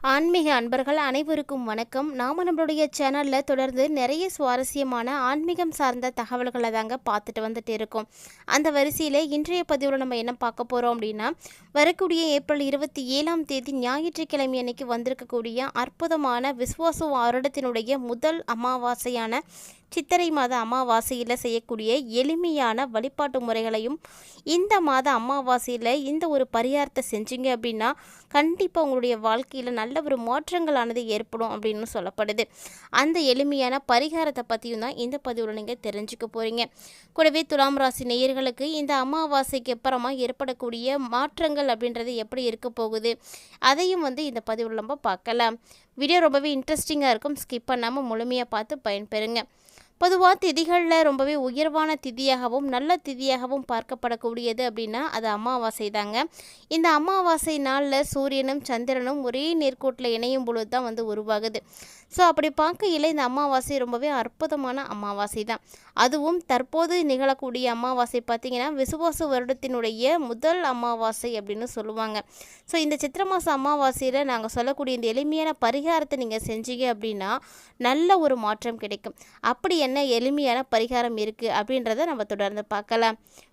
ஆன்மீக அன்பர்கள் அனைவருக்கும் வணக்கம். நாம் நம்மளுடைய சேனலில் தொடர்ந்து நிறைய சுவாரஸ்யமான ஆன்மீகம் சார்ந்த தகவல்களை தாங்க பார்த்துட்டு வந்துட்டு இருக்கோம். அந்த வரிசையில் இன்றைய பதிவில் நம்ம என்ன பார்க்க போகிறோம் அப்படின்னா வரக்கூடிய ஏப்ரல் இருபத்தி ஏழாம் தேதி ஞாயிற்றுக்கிழமை அன்னைக்கு வந்திருக்கக்கூடிய அற்புதமான விஸ்வாச வருடத்தினுடைய முதல் அமாவாசையான சித்திரை மாத அமாவாசையில் செய்யக்கூடிய எளிமையான வழிபாட்டு முறைகளையும் இந்த மாத அமாவாசையில் இந்த ஒரு பரிகாரத்தை செஞ்சீங்க அப்படின்னா கண்டிப்பாக உங்களுடைய வாழ்க்கையில் நல்ல ஒரு மாற்றங்களானது ஏற்படும் அப்படின்னு சொல்லப்படுது. அந்த எளிமையான பரிகாரத்தை பற்றியும் தான் இந்த பதிவில் நீங்கள் தெரிஞ்சுக்க போகிறீங்க கூடவே துலாம் ராசி நேயர்களுக்கு இந்த அமாவாசைக்கு அப்புறமா ஏற்படக்கூடிய மாற்றங்கள் அப்படின்றது எப்படி இருக்க போகுது? அதையும் வந்து இந்த பதிவில் நம்ம பார்க்கலாம். வீடியோ ரொம்பவே இன்ட்ரெஸ்டிங்காக இருக்கும். ஸ்கிப் பண்ணாமல் முழுமையாக பார்த்து பயன்பெறுங்க. பொதுவாக திதிகளில் ரொம்பவே உயர்வான திதியாகவும் நல்ல திதியாகவும் பார்க்கப்படக்கூடியது அப்படின்னா அது அமாவாசை தாங்க. இந்த அமாவாசை நாளில் சூரியனும் சந்திரனும் ஒரே நேர்கோட்டில் இணையும் பொழுது தான் வந்து உருவாகுது. ஸோ அப்படி பார்க்கையில் இந்த அமாவாசை ரொம்பவே அற்புதமான அமாவாசை தான். அதுவும் தற்போது நிகழக்கூடிய அமாவாசை பார்த்திங்கன்னா விசுவாச வருடத்தினுடைய முதல் அமாவாசை அப்படின்னு சொல்லுவாங்க. ஸோ இந்த சித்திர மாத அமாவாசையில் நாங்கள் சொல்லக்கூடிய இந்த எளிமையான பரிகாரத்தை நீங்கள் செஞ்சீங்க அப்படின்னா நல்ல ஒரு மாற்றம் கிடைக்கும். அப்படி என்ன எளிமையான பரிகாரம் இருக்குது அப்படின்றத நம்ம தொடர்ந்து பார்க்கலாம்.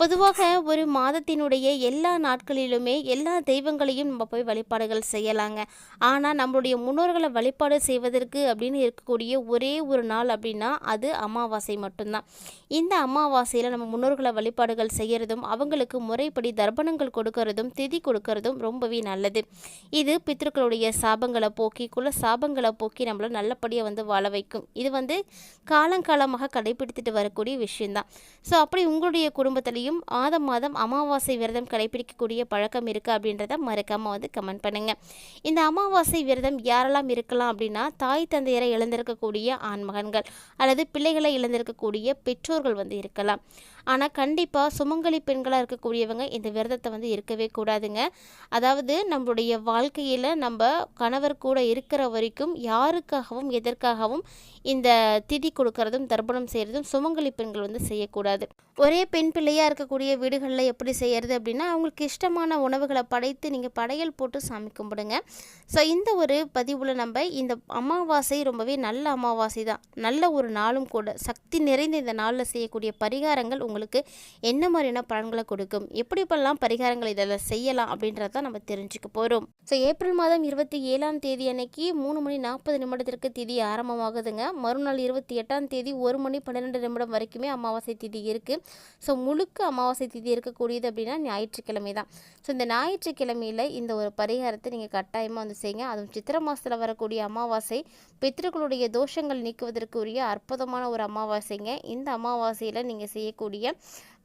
பொதுவாக ஒரு மாதத்தினுடைய எல்லா நாட்களிலுமே எல்லா தெய்வங்களையும் நம்ம போய் வழிபாடுகள் செய்யலாங்க. ஆனால் நம்மளுடைய முன்னோர்களை வழிபாடு செய்வதற்கு அப்படின்னு இருக்கக்கூடிய ஒரே ஒரு நாள் அப்படின்னா அது அமாவாசை மட்டும்தான். இந்த அமாவாசையில் நம்ம முன்னோர்களை வழிபாடுகள் செய்கிறதும் அவங்களுக்கு முறைப்படி தர்ப்பணங்கள் கொடுக்கறதும் திதி கொடுக்கறதும் ரொம்பவே நல்லது. இது பித்ருக்களுடைய சாபங்களை போக்கி குல சாபங்களை போக்கி நம்மளை நல்லபடியாக வந்து வாழ வைக்கும். இது வந்து காலங்காலமாக கடைபிடித்துட்டு வரக்கூடிய விஷயம்தான். ஸோ அப்படி உங்களுடைய குடும்பத்திலையும் வீட்லேயும் ஆதம் மாதம் அமாவாசை விரதம் கடைபிடிக்கக்கூடிய பழக்கம் இருக்குது அப்படின்றத மறக்காமல் வந்து கமெண்ட் பண்ணுங்கள் இந்த அமாவாசை விரதம் யாரெல்லாம் இருக்கலாம் அப்படின்னா தாய் தந்தையரை இழந்திருக்கக்கூடிய ஆண்மகன்கள் அல்லது பிள்ளைகளை இழந்திருக்கக்கூடிய பெற்றோர்கள் வந்து இருக்கலாம். ஆனால் கண்டிப்பாக சுமங்கலி பெண்களாக இருக்கக்கூடியவங்க இந்த விரதத்தை வந்து இருக்கவே கூடாதுங்க. அதாவது நம்மளுடைய வாழ்க்கையில் நம்ம கணவர் கூட இருக்கிற வரைக்கும் யாருக்காகவும் எதற்காகவும் இந்த திதி கொடுக்கறதும் தர்ப்பணம் செய்கிறதும் சுமங்கலி பெண்கள் வந்து செய்யக்கூடாது. ஒரே பெண் பிள்ளையாக இருக்கக்கூடிய வீடுகளில் எப்படி செய்கிறது அப்படின்னா அவங்களுக்கு இஷ்டமான உணவுகளை படைத்து நீங்கள் படையல் போட்டு சாமி கும்பிடுங்க. ஸோ இந்த ஒரு பதிவில் நம்ம இந்த அமாவாசை ரொம்பவே நல்ல அமாவாசை தான். நல்ல ஒரு நாளும் கூட சக்தி நிறைந்த இந்த நாளில் செய்யக்கூடிய பரிகாரங்கள் உங்களுக்கு என்ன மாதிரியான பலன்களை கொடுக்கும்? எப்படி இப்பெல்லாம் பரிகாரங்கள் இதில் செய்யலாம்? அப்படின்றத நம்ம தெரிஞ்சுக்க போகிறோம் ஸோ ஏப்ரல் மாதம் இருபத்தி ஏழாம் தேதி அன்னைக்கு மூணு மணி நாற்பது நிமிடத்திற்கு திதி ஆரம்பமாகுதுங்க. மறுநாள் இருபத்தி எட்டாம் தேதி ஒரு மணி பன்னிரெண்டு நிமிடம் வரைக்குமே அமாவாசை திதி இருக்குது ஸோ முழுக்க அமாவாசை திதி இருக்கக்கூடியது அப்படின்னா ஞாயிற்றுக்கிழமை தான். ஸோ இந்த ஞாயிற்றுக்கிழமையில் இந்த ஒரு பரிகாரத்தை நீங்கள் கட்டாயமாக வந்து செய்யுங்க. அதுவும் சித்திர மாதத்தில் வரக்கூடிய அமாவாசை பித்திருக்களுடைய தோஷங்கள் நீக்குவதற்கு உரிய அற்புதமான ஒரு அமாவாசைங்க. இந்த அமாவாசையில் நீங்கள் செய்யக்கூடிய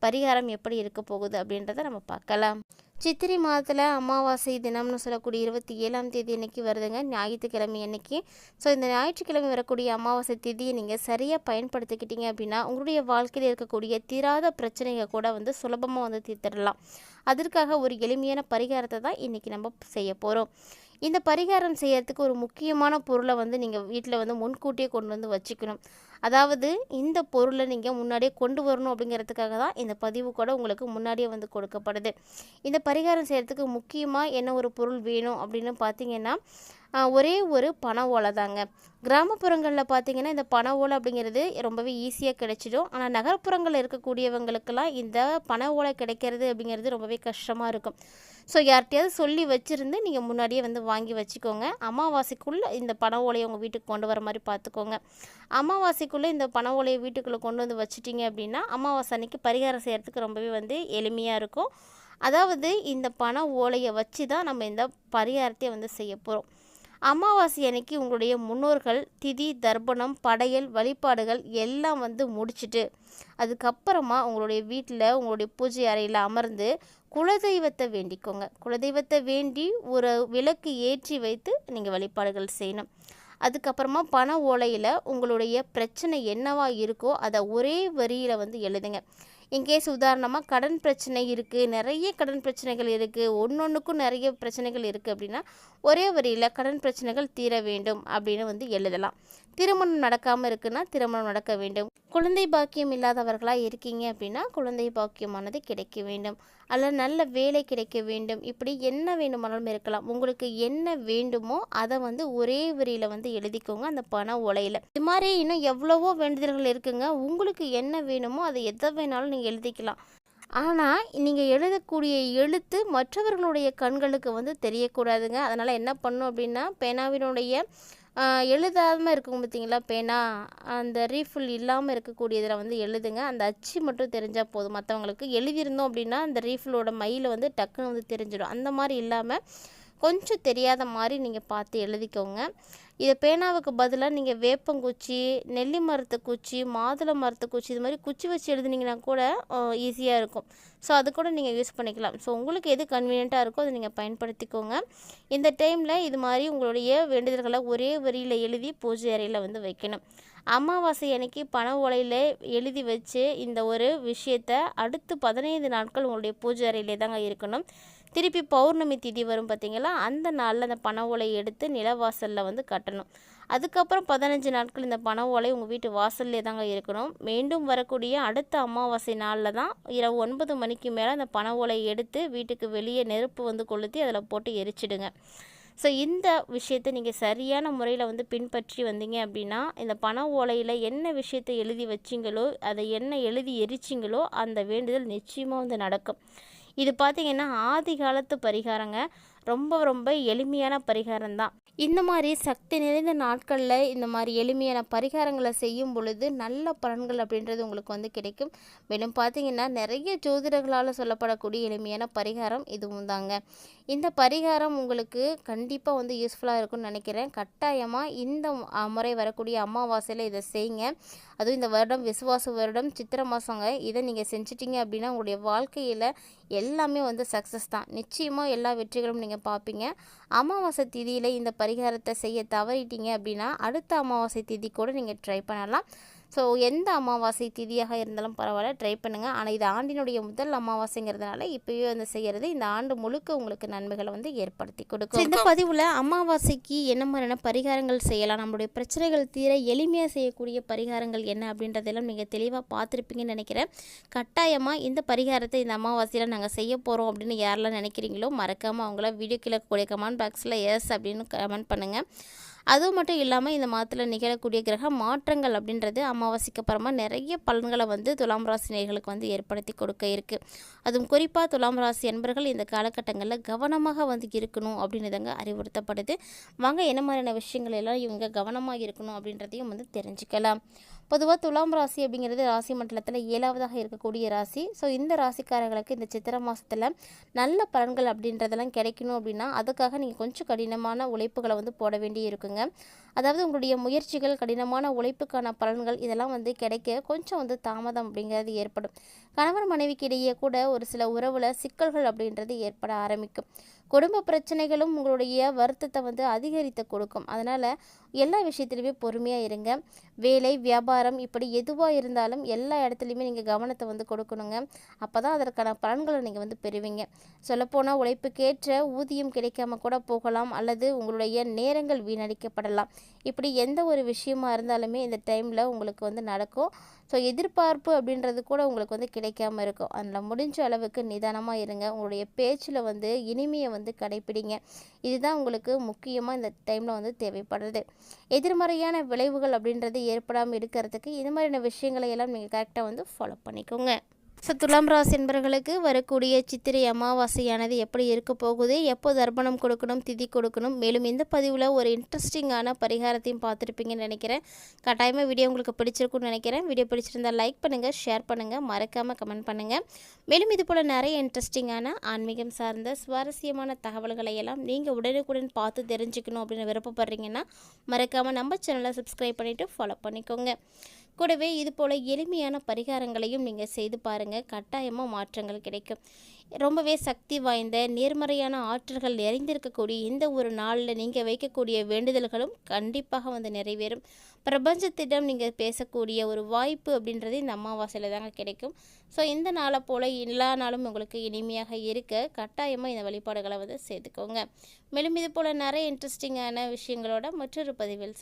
பரிகாரம் எப்படி இருக்க போகுது அப்படின்றத நம்ம பார்க்கலாம். சித்திரை மாதத்தில் அமாவாசை தினம்னு சொல்லக்கூடிய இருபத்தி ஏழாம் தேதி அன்னைக்கு வருதுங்க. ஞாயிற்றுக்கிழமை அன்னைக்கு. ஸோ இந்த ஞாயிற்றுக்கிழமை வரக்கூடிய அமாவாசை தேதியை நீங்கள் சரியாக பயன்படுத்திக்கிட்டீங்க அப்படின்னா உங்களுடைய வாழ்க்கையில் இருக்கக்கூடிய தீராத பிரச்சனைகள் கூட வந்து சுலபமாக வந்து தீர்த்திடலாம். அதற்காக ஒரு எளிமையான பரிகாரத்தை தான் இன்றைக்கி நம்ம செய்ய போகிறோம் இந்த பரிகாரம் செய்யறதுக்கு ஒரு முக்கியமான பொருளை வந்து நீங்கள் வீட்டில் வந்து முன்கூட்டியே கொண்டு வந்து வச்சுக்கணும். அதாவது இந்த பொருளை நீங்கள் முன்னாடியே கொண்டு வரணும் அப்படிங்கிறதுக்காக தான் இந்த பதிவு கூட உங்களுக்கு முன்னாடியே வந்து கொடுக்கப்படுது. இந்த பரிகாரம் செய்கிறதுக்கு முக்கியமாக என்ன ஒரு பொருள் வேணும் அப்படின்னு பார்த்தீங்கன்னா ஒரே ஒரு பண ஓலை தாங்க. கிராமப்புறங்களில் பார்த்தீங்கன்னா இந்த பண ஓலை அப்படிங்கிறது ரொம்பவே ஈஸியாக கிடைச்சிடும். ஆனால் நகர்ப்புறங்களில் இருக்கக்கூடியவங்களுக்கெல்லாம் இந்த பண ஓலை கிடைக்கிறது அப்படிங்கிறது ரொம்பவே கஷ்டமாக இருக்கும். ஸோ யார்கிட்டயாவது சொல்லி வச்சுருந்து நீங்கள் முன்னாடியே வந்து வாங்கி வச்சுக்கோங்க. அமாவாசைக்குள்ளே இந்த பண ஓலையை உங்கள் வீட்டுக்கு கொண்டு வர மாதிரி பார்த்துக்கோங்க அமாவாசைக்குள்ளே இந்த பண ஓலையை வீட்டுக்குள்ளே கொண்டு வந்து வச்சுட்டிங்க அப்படின்னா அமாவாசை அன்னைக்கு பரிகாரம் செய்கிறதுக்கு ரொம்பவே வந்து எளிமையாக இருக்கும். அதாவது இந்த பண ஓலையை வச்சு தான் நம்ம இந்த பரிகாரத்தை வந்து செய்ய போகிறோம் அமாவாசை அன்னைக்கு உங்களுடைய முன்னோர்கள் திதி தர்ப்பணம் படையல் வழிபாடுகள் எல்லாம் வந்து முடிச்சுட்டு அதுக்கப்புறமா உங்களுடைய வீட்டில் உங்களுடைய பூஜை அறையில் அமர்ந்து குலதெய்வத்தை வேண்டிக்கோங்க. குலதெய்வத்தை வேண்டி ஒரு விளக்கு ஏற்றி வைத்து நீங்கள் வழிபாடுகள் செய்யணும். அதுக்கப்புறமா பண ஓலையில் உங்களுடைய பிரச்சனை என்னவா இருக்கோ அதை ஒரே வரியில் வந்து எழுதுங்க. இன்கேஸ் உதாரணமாக கடன் பிரச்சனை இருக்குது நிறைய கடன் பிரச்சனைகள் இருக்குது ஒன்றொன்றுக்கும் நிறைய பிரச்சனைகள் இருக்குது அப்படின்னா ஒரே வரியில் கடன் பிரச்சனைகள் தீர வேண்டும் அப்படின்னு வந்து எழுதலாம். திருமணம் நடக்காமல் இருக்குன்னா திருமணம் நடக்க வேண்டும். குழந்தை பாக்கியம் இல்லாதவர்களாக இருக்கீங்க அப்படின்னா குழந்தை பாக்கியமானது கிடைக்க வேண்டும். அல்ல நல்ல வேலை கிடைக்க வேண்டும். இப்படி என்ன வேண்டுமானாலும் இருக்கலாம். உங்களுக்கு என்ன வேண்டுமோ அதை வந்து ஒரே வரியில் வந்து எழுதிக்கோங்க அந்த பண உலையில் இது மாதிரி இன்னும் எவ்வளவோ வேண்டுதல்கள் இருக்குங்க. உங்களுக்கு என்ன வேணுமோ அதை எதை வேணாலும் நீங்கள் எழுதிக்கலாம். ஆனால் நீங்கள் எழுதக்கூடிய எழுத்து மற்றவர்களுடைய கண்களுக்கு வந்து தெரியக்கூடாதுங்க. அதனால் என்ன பண்ணும் அப்படின்னா பேனாவினுடைய எழுதாமல் இருக்கும் பார்த்தீங்களா பேனா? அந்த ரீஃபில் இல்லாமல் இருக்கக்கூடியதில் வந்து எழுதுங்க. அந்த அச்சு மட்டும் தெரிஞ்சால் போதும். மற்றவங்களுக்கு எழுதியிருந்தோம் அப்படின்னா அந்த ரீஃபிலோட மயில் வந்து டக்குன்னு வந்து தெரிஞ்சிடும். அந்த மாதிரி இல்லாமல் கொஞ்சம் தெரியாத மாதிரி நீங்கள் பார்த்து எழுதிக்கோங்க. இதை பேனாவுக்கு பதிலாக நீங்கள் வேப்பங்குச்சி நெல்லி மரத்து குச்சி மாதுளை மரத்து குச்சி இது மாதிரி குச்சி வச்சு எழுதுனீங்கன்னா கூட ஈஸியாக இருக்கும். ஸோ அது கூட நீங்கள் யூஸ் பண்ணிக்கலாம். ஸோ உங்களுக்கு எது கன்வீனியண்ட்டாக இருக்கோ அதை நீங்கள் பயன்படுத்திக்கோங்க. இந்த டைமில் இது மாதிரி உங்களுடைய வேண்டுதல்களை ஒரே வரியில் எழுதி பூஜை அறையில் வந்து வைக்கணும். அமாவாசை அன்னைக்கு பண ஓலையில் எழுதி வச்சு இந்த ஒரு விஷயத்தை அடுத்து பதினைந்து நாட்கள் உங்களுடைய பூஜை அறையிலே தாங்க இருக்கணும். திருப்பி பௌர்ணமி திதி வரும் பார்த்தீங்களா? அந்த நாளில் அந்த பண ஓலை எடுத்து நிலவாசலில் வந்து கட்டணும். அதுக்கப்புறம் பதினஞ்சு நாட்கள் இந்த பண ஓலை உங்கள் வீட்டு வாசல்லே தாங்க இருக்கணும். மீண்டும் வரக்கூடிய அடுத்த அமாவாசை நாளில் தான் இரவு ஒன்பது மணிக்கு மேலே அந்த பண ஓலை எடுத்து வீட்டுக்கு வெளியே நெருப்பு வந்து கொளுத்தி அதில் போட்டு எரிச்சிடுங்க. ஸோ இந்த விஷயத்தை நீங்கள் சரியான முறையில் வந்து பின்பற்றி வந்தீங்க அப்படின்னா இந்த பண ஓலையில் என்ன விஷயத்தை எழுதி வச்சிங்களோ அதை என்ன எழுதி எரிச்சிங்களோ அந்த வேண்டுதல் நிச்சயமாக வந்து நடக்கும். இது பார்த்திங்கன்னா ஆதி காலத்து பரிகாரங்க. ரொம்ப ரொம்ப எளிமையான பரிகாரம் தான் இந்த மாதிரி சக்தி நிறைந்த நாட்களில் இந்த மாதிரி எளிமையான பரிகாரங்களை செய்யும் பொழுது நல்ல பலன்கள் அப்படின்றது உங்களுக்கு வந்து கிடைக்கும். மேலும் பார்த்தீங்கன்னா நிறைய ஜோதிடர்களால் சொல்லப்படக்கூடிய எளிமையான பரிகாரம் இதுவும் தாங்க. இந்த பரிகாரம் உங்களுக்கு கண்டிப்பாக வந்து யூஸ்ஃபுல்லாக இருக்கும்னு நினைக்கிறேன். கட்டாயமாக இந்த முறை வரக்கூடிய அமாவாசையில் இதை செய்யுங்க. அதுவும் இந்த வருடம் விசுவாச வருடம் சித்திரை மாதங்க இதை நீங்கள் செஞ்சிட்டிங்க அப்படின்னா உங்களுடைய வாழ்க்கையில் எல்லாமே வந்து சக்ஸஸ் தான். நிச்சயமாக எல்லா வெற்றிகளும் நீங்கள் பார்ப்பீங்க அமாவாசை திதியில் இந்த பரிகாரத்தை செய்ய தவறிட்டீங்க அப்படின்னா அடுத்த அமாவாசை திதி கூட நீங்கள் ட்ரை பண்ணலாம். ஸோ எந்த அமாவாசை திதியாக இருந்தாலும் பரவாயில்ல ட்ரை பண்ணுங்கள் ஆனால் இது ஆண்டினுடைய முதல் அமாவாசைங்கிறதுனால இப்போயே வந்து செய்கிறது இந்த ஆண்டு முழுக்க உங்களுக்கு நன்மைகளை வந்து ஏற்படுத்தி கொடுக்கும். இந்த பதிவில் அமாவாசைக்கு என்ன மாதிரியான பரிகாரங்கள் செய்யலாம் நம்மளுடைய பிரச்சனைகள் தீர எளிமையாக செய்யக்கூடிய பரிகாரங்கள் என்ன அப்படின்றதெல்லாம் நீங்கள் தெளிவாக பார்த்துருப்பீங்கன்னு நினைக்கிறேன். கட்டாயமாக இந்த பரிகாரத்தை இந்த அமாவாசையில் நாங்கள் செய்ய போகிறோம் அப்படின்னு யாரெல்லாம் நினைக்கிறீங்களோ மறக்காமல் அவங்கள வீடியோ கீழே கூடிய கமெண்ட் பாக்ஸில் எஸ் அப்படின்னு கமெண்ட் பண்ணுங்கள் அதுவும் மட்டும் இல்லாமல் இந்த மாதத்தில் நிகழக்கூடிய கிரக மாற்றங்கள் அப்படின்றது அமாவாசைக்கு அப்புறமா நிறைய பலன்களை வந்து துலாம் ராசி நேர்களுக்கு வந்து ஏற்படுத்தி கொடுக்க இருக்குது அதுவும் குறிப்பாக துலாம் ராசி என்பர்கள் இந்த காலகட்டங்களில் கவனமாக வந்து இருக்கணும் அப்படின்றதங்க அறிவுறுத்தப்படுது. வாங்க என்ன மாதிரியான விஷயங்கள் எல்லாம் இவங்க கவனமாக இருக்கணும் அப்படின்றதையும் வந்து தெரிஞ்சுக்கலாம். பொதுவாக துலாம் ராசி அப்படிங்கிறது ராசி மண்டலத்தில் ஏழாவதாக இருக்கக்கூடிய ராசி. ஸோ இந்த ராசிக்காரர்களுக்கு இந்த சித்திரை மாதத்தில் நல்ல பலன்கள் அப்படின்றதெல்லாம் கிடைக்கணும் அப்படின்னா அதுக்காக நீங்கள் கொஞ்சம் கடினமான உழைப்புகளை வந்து போட வேண்டி இருக்குங்க. அதாவது உங்களுடைய முயற்சிகள் கடினமான உழைப்புக்கான பலன்கள் இதெல்லாம் வந்து கிடைக்க கொஞ்சம் வந்து தாமதம் அப்படிங்கிறது ஏற்படும். கணவன் மனைவிக்கு இடையே கூட ஒரு சில உறவில் சிக்கல்கள் அப்படின்றது ஏற்பட ஆரம்பிக்கும். குடும்ப பிரச்சனைகளும் உங்களுடைய வருத்தத்தை வந்து அதிகரித்து கொடுக்கும். அதனால் எல்லா விஷயத்துலையுமே பொறுமையாக இருங்க. வேலை வியாபாரம் இப்படி எதுவாக இருந்தாலும் எல்லா இடத்துலையுமே நீங்கள் கவனத்தை வந்து கொடுக்கணுங்க. அப்போ தான் அதற்கான பலன்களை நீங்கள் வந்து பெறுவீங்க. சொல்லப்போனால் உழைப்புக்கேற்ற ஊதியம் கிடைக்காம கூட போகலாம் அல்லது உங்களுடைய நேரங்கள் வீணடிக்கப்படலாம். இப்படி எந்த ஒரு விஷயமா இருந்தாலுமே இந்த டைமில் உங்களுக்கு வந்து நடக்கும். ஸோ எதிர்பார்ப்பு அப்படின்றது கூட உங்களுக்கு வந்து கிடைக்காம இருக்கும். அதில் முடிஞ்ச அளவுக்கு நிதானமாக இருங்க. உங்களுடைய பேச்சில் வந்து இனிமையை வந்து வந்து கடைப்பிடிங்க. இதுதான் உங்களுக்கு முக்கியமாக இந்த டைமில் வந்து தேவைப்படுறது. எதிர்மறையான விளைவுகள் அப்படின்றது ஏற்படாமல் இருக்கிறதுக்கு இது மாதிரியான விஷயங்களை எல்லாம் நீங்கள் கரெக்டாக வந்து ஃபாலோ பண்ணிக்கோங்க. ஸோ துலாம் ராசி என்பர்களுக்கு வரக்கூடிய சித்திரை அமாவாசையானது எப்படி இருக்க போகுது? எப்போ தர்ப்பணம் கொடுக்கணும்? திதி கொடுக்கணும்? மேலும் இந்த பதிவில் ஒரு இன்ட்ரெஸ்டிங்கான பரிகாரத்தையும் பார்த்துருப்பீங்கன்னு நினைக்கிறேன். கட்டாயமாக வீடியோ உங்களுக்கு பிடிச்சிருக்குன்னு நினைக்கிறேன். வீடியோ பிடிச்சிருந்தால் லைக் பண்ணுங்கள் ஷேர் பண்ணுங்கள் மறக்காமல் கமெண்ட் பண்ணுங்கள் மேலும் இது போல் நிறைய இன்ட்ரெஸ்டிங்கான ஆன்மீகம் சார்ந்த சுவாரஸ்யமான தகவல்களை எல்லாம் நீங்கள் உடனுக்குடன் பார்த்து தெரிஞ்சுக்கணும் அப்படின்னு விருப்பப்படுறீங்கன்னா மறக்காமல் நம்ம சேனலை சப்ஸ்கிரைப் பண்ணிவிட்டு ஃபாலோ பண்ணிக்கோங்க. கூடவே இது போல் எளிமையான பரிகாரங்களையும் நீங்கள் செய்து பாருங்கள் கட்டாயமாக மாற்றங்கள் கிடைக்கும். ரொம்பவே சக்தி வாய்ந்த நேர்மறையான ஆற்றல்கள் நிறைந்திருக்கக்கூடிய இந்த ஒரு நாளில் நீங்கள் வைக்கக்கூடிய வேண்டுதல்களும் கண்டிப்பாக வந்து நிறைவேறும். பிரபஞ்சத்திடம் நீங்கள் பேசக்கூடிய ஒரு வாய்ப்பு அப்படின்றது இந்த அமாவாசையில் தாங்க கிடைக்கும். ஸோ இந்த நாளை போல் எல்லா நாளும் உங்களுக்கு இனிமையாக இருக்க கட்டாயமாக இந்த வழிபாடுகளை வந்து சேர்த்துக்கோங்க மேலும் இது போல் நிறைய இன்ட்ரெஸ்டிங்கான விஷயங்களோட மற்றொரு பதிவில் சந்தி